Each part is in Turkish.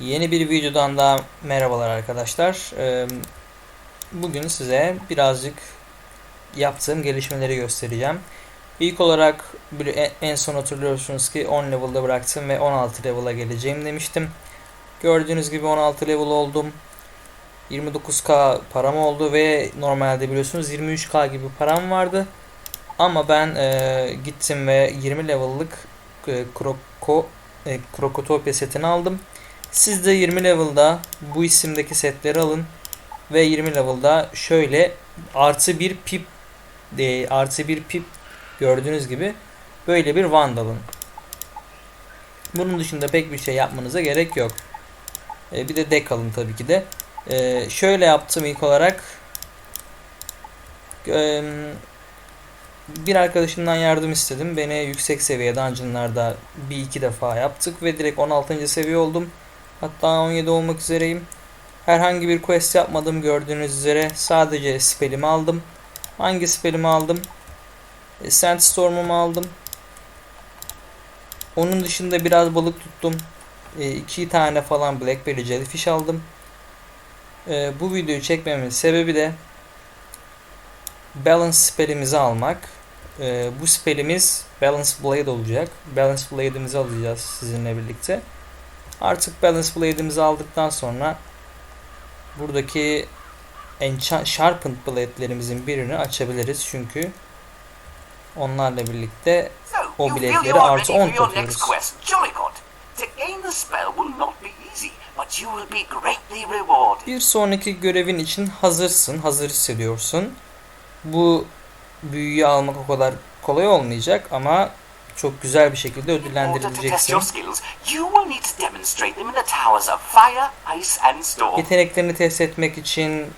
Yeni bir videodan daha merhabalar arkadaşlar. Ee, Bugün size birazcık yaptığım gelişmeleri göstereceğim. İlk olarak bir- en son hatırlıyorsunuz ki 10 level'da bıraktım ve 16 level'a geleceğim demiştim. Gördüğünüz gibi 16 level oldum. 29k param oldu ve normalde biliyorsunuz 23k gibi param vardı. Ama ben e, gittim ve 20 level'lık e, Kroko, e, Krokotopia setini aldım. Siz de 20 level'da bu isimdeki setleri alın ve 20 level'da şöyle artı bir pip e, artı bir pip gördüğünüz gibi böyle bir wand alın. Bunun dışında pek bir şey yapmanıza gerek yok. E, bir de deck alın tabii ki de. E, şöyle yaptım ilk olarak. E, bir arkadaşımdan yardım istedim. Beni yüksek seviye dungeonlarda bir iki defa yaptık ve direkt 16. seviye oldum. Hatta 17 olmak üzereyim. Herhangi bir quest yapmadım gördüğünüz üzere. Sadece spellimi aldım. Hangi spellimi aldım? E, Sandstorm'umu aldım. Onun dışında biraz balık tuttum. E, iki tane falan Blackberry Jellyfish aldım. E, bu videoyu çekmemin sebebi de Balance spellimizi almak. E, bu spellimiz Balance Blade olacak. Balance Blade'imizi alacağız sizinle birlikte. Artık Balance Blade'imizi aldıktan sonra buradaki Enchant Sharpened Blade'lerimizin birini açabiliriz çünkü onlarla birlikte O you're artı ready 10 for your takıyoruz. next quest. Jolly good. To gain the spell will not be easy, but you will be greatly rewarded. bir sonraki görevin için hazırsın, hazır hissediyorsun. Bu büyüyü almak o kadar kolay olmayacak ama çok güzel bir şekilde ödüllendirileceksin. Yeteneklerini test etmek için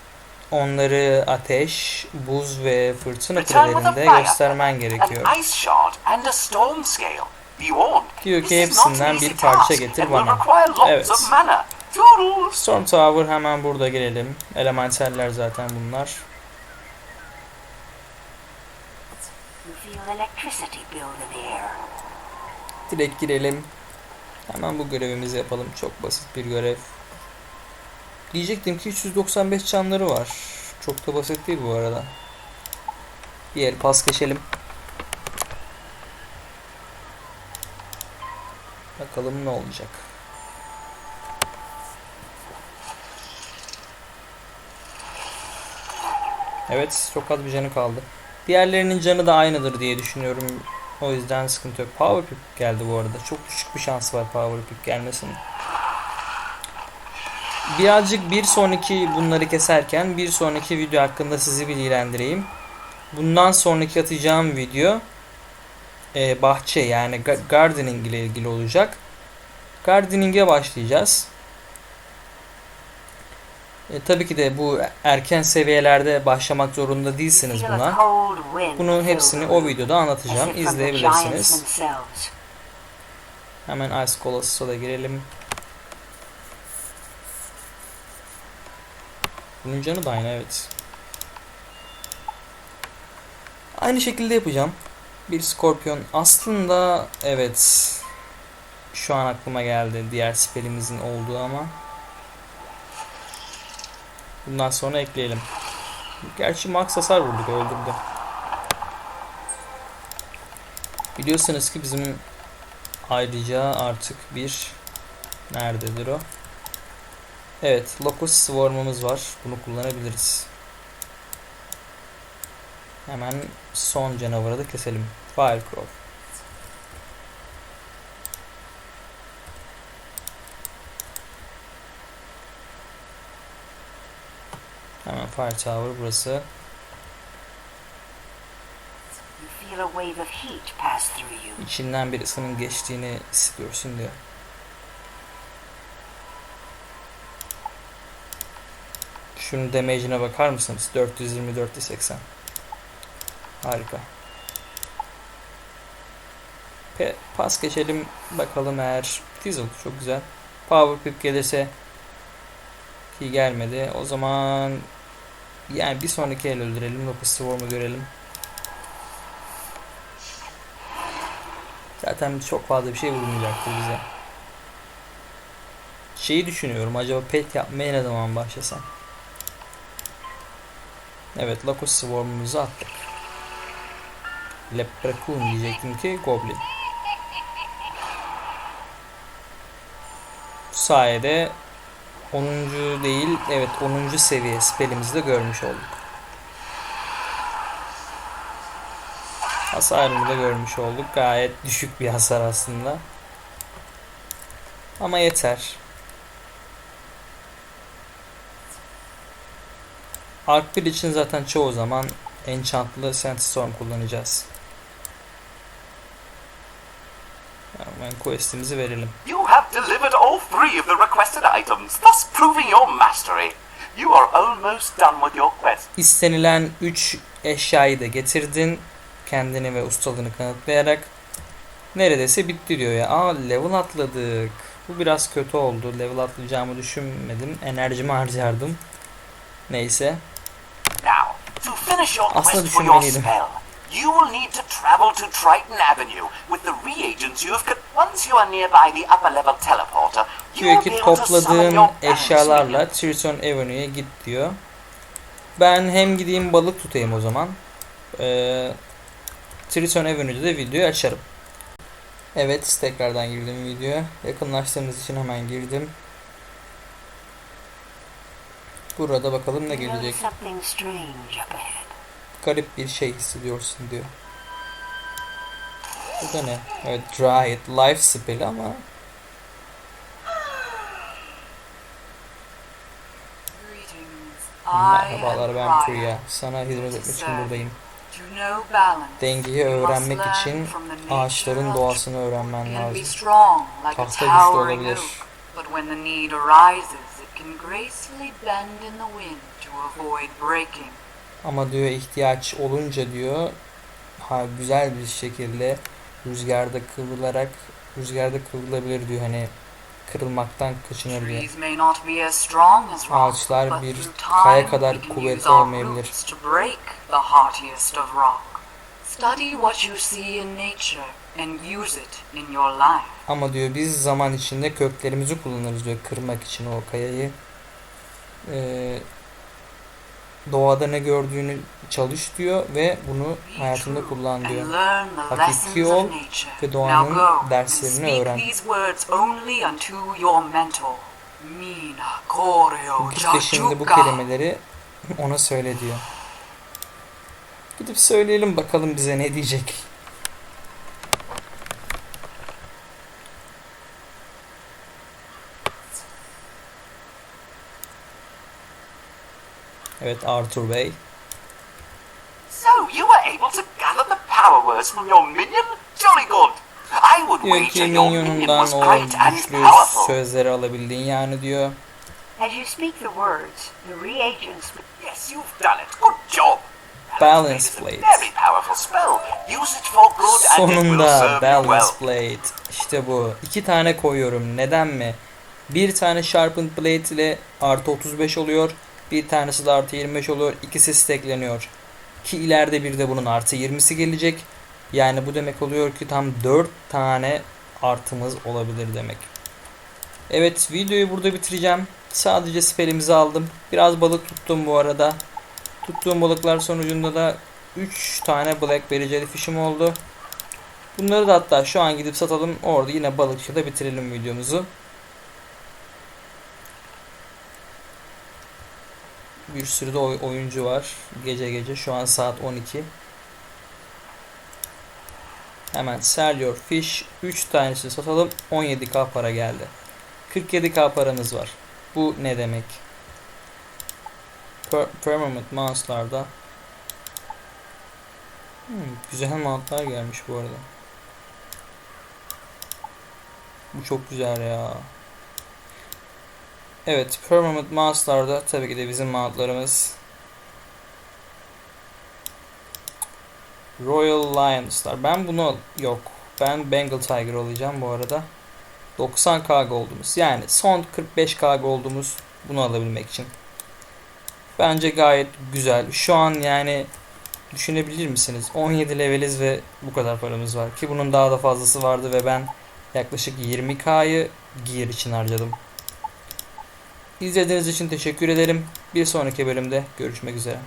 onları ateş, buz ve fırtına kulelerinde göstermen gerekiyor. Diyor ki hepsinden bir parça getir bana. Evet. Storm Tower hemen burada gelelim. Elementaller zaten bunlar. You feel electricity build in the air. Direkt girelim. Hemen bu görevimizi yapalım. Çok basit bir görev. Diyecektim ki 395 canları var. Çok da basit değil bu arada. Bir el pas geçelim. Bakalım ne olacak. Evet, çok az bir canı kaldı. Diğerlerinin canı da aynıdır diye düşünüyorum. O yüzden sıkıntı yok. Power Pip geldi bu arada. Çok düşük bir şans var Power Pip gelmesinin. Birazcık bir sonraki bunları keserken bir sonraki video hakkında sizi bilgilendireyim. Bundan sonraki atacağım video e, bahçe yani ga- gardening ile ilgili olacak. Gardening'e başlayacağız. E, tabii ki de bu erken seviyelerde başlamak zorunda değilsiniz buna. Bunun hepsini o videoda anlatacağım. İzleyebilirsiniz. Hemen Ice Coloss'a da girelim. Bunun canı da aynı evet. Aynı şekilde yapacağım. Bir Scorpion. Aslında evet. Şu an aklıma geldi diğer spellimizin olduğu ama. Bundan sonra ekleyelim. Gerçi max hasar vurduk öldürdü. Biliyorsunuz ki bizim Ayrıca artık bir nerededir o? Evet, Locust Swarm'ımız var. Bunu kullanabiliriz. Hemen son canavarı da keselim. Firecrow. Hemen Fire Tower burası. İçinden bir ısının geçtiğini hissediyorsun diyor. Şunun damage'ine bakar mısınız? 420 480. Harika. Pe pas geçelim bakalım eğer Fizzle çok güzel. Power Pip gelirse ki gelmedi. O zaman yani bir sonraki el öldürelim. Locust Swarm'u görelim. Zaten çok fazla bir şey vurmayacaktır bize. Şeyi düşünüyorum. Acaba pet yapmaya ne zaman başlasam? Evet, Locust Swarm'umuzu attık. Leprechaun diyecektim ki Goblin. Bu sayede 10. değil, evet 10. seviye spellimizi de görmüş olduk. Hasarını da görmüş olduk. Gayet düşük bir hasar aslında. Ama yeter. Arc 1 için zaten çoğu zaman Enchantlı Sandstorm kullanacağız. Hemen questimizi verelim. You have delivered all three of the requested items, thus proving your mastery. You are almost done with your quest. İstenilen 3 eşyayı da getirdin. Kendini ve ustalığını kanıtlayarak. Neredeyse bitti diyor ya. Aa level atladık. Bu biraz kötü oldu. Level atlayacağımı düşünmedim. Enerjimi harcardım. Neyse. Now, to finish your Aslında quest for your düşünmeliydim. spell, you will need to travel to Triton Avenue with the reagents you have Diyor ki able to summon topladığın your balance eşyalarla minion. Triton Avenue'ya git diyor. Ben hem gideyim balık tutayım o zaman. Ee, Triton Avenue'da da videoyu açarım. Evet tekrardan girdim videoya. Yakınlaştığımız için hemen girdim. Burada bakalım ne gelecek. Garip bir şey hissediyorsun diyor. Bu da ne? Evet Dry It Life spell'i ama merhabalar ben Priya. Sana hizmet etmek için buradayım. Dengeyi öğrenmek için ağaçların doğasını öğrenmen lazım. Tahta güçlü olabilir. Ama diyor ihtiyaç olunca diyor ha güzel bir şekilde rüzgarda kıvrılarak rüzgarda kıvrılabilir diyor hani kırılmaktan kaçınır diyor. Ağaçlar bir kaya kadar kuvvetli olmayabilir. roots to break the haughtiest of rock. Study what you see in nature and use it in your life. Ama diyor biz zaman içinde köklerimizi kullanırız diyor kırmak için o kayayı. Ee, doğada ne gördüğünü çalış diyor ve bunu hayatında kullan diyor. Hakiki ol ve doğanın derslerini öğren. Git de şimdi bu kelimeleri ona söyle diyor. Gidip söyleyelim bakalım bize ne diyecek. Evet Arthur Bey. So you were able to gather the power words from your minion? Jolly good. I would Diyor ki your minion minyonundan o güçlü sözleri alabildin yani diyor. As you speak the words, the reagents Yes, you've done it. Good job. Balance plate. very powerful spell. Use it for good and Sonunda balance plate. İşte bu. İki tane koyuyorum. Neden mi? Bir tane sharpened plate ile artı 35 oluyor. Bir tanesi de artı 25 oluyor. İkisi stackleniyor. Ki ileride bir de bunun artı 20'si gelecek. Yani bu demek oluyor ki tam 4 tane artımız olabilir demek. Evet videoyu burada bitireceğim. Sadece spellimizi aldım. Biraz balık tuttum bu arada. Tuttuğum balıklar sonucunda da 3 tane blackberry jellyfish'im oldu. Bunları da hatta şu an gidip satalım. Orada yine balıkçıda bitirelim videomuzu. Bir sürü de oy- oyuncu var. Gece gece şu an saat 12. Hemen sell your fish 3 tanesini satalım. 17k para geldi. 47k paramız var. Bu ne demek? Per Permanent Mouse'larda Hmm, güzel mountlar gelmiş bu arada. Bu çok güzel ya. Evet, Permanent Mouse'larda tabii ki de bizim mountlarımız Royal Lions'lar. Ben bunu yok. Ben Bengal Tiger olacağım bu arada. 90k gold'umuz. Yani son 45k gold'umuz bunu alabilmek için. Bence gayet güzel. Şu an yani düşünebilir misiniz? 17 leveliz ve bu kadar paramız var. Ki bunun daha da fazlası vardı ve ben yaklaşık 20k'yı gear için harcadım. İzlediğiniz için teşekkür ederim. Bir sonraki bölümde görüşmek üzere.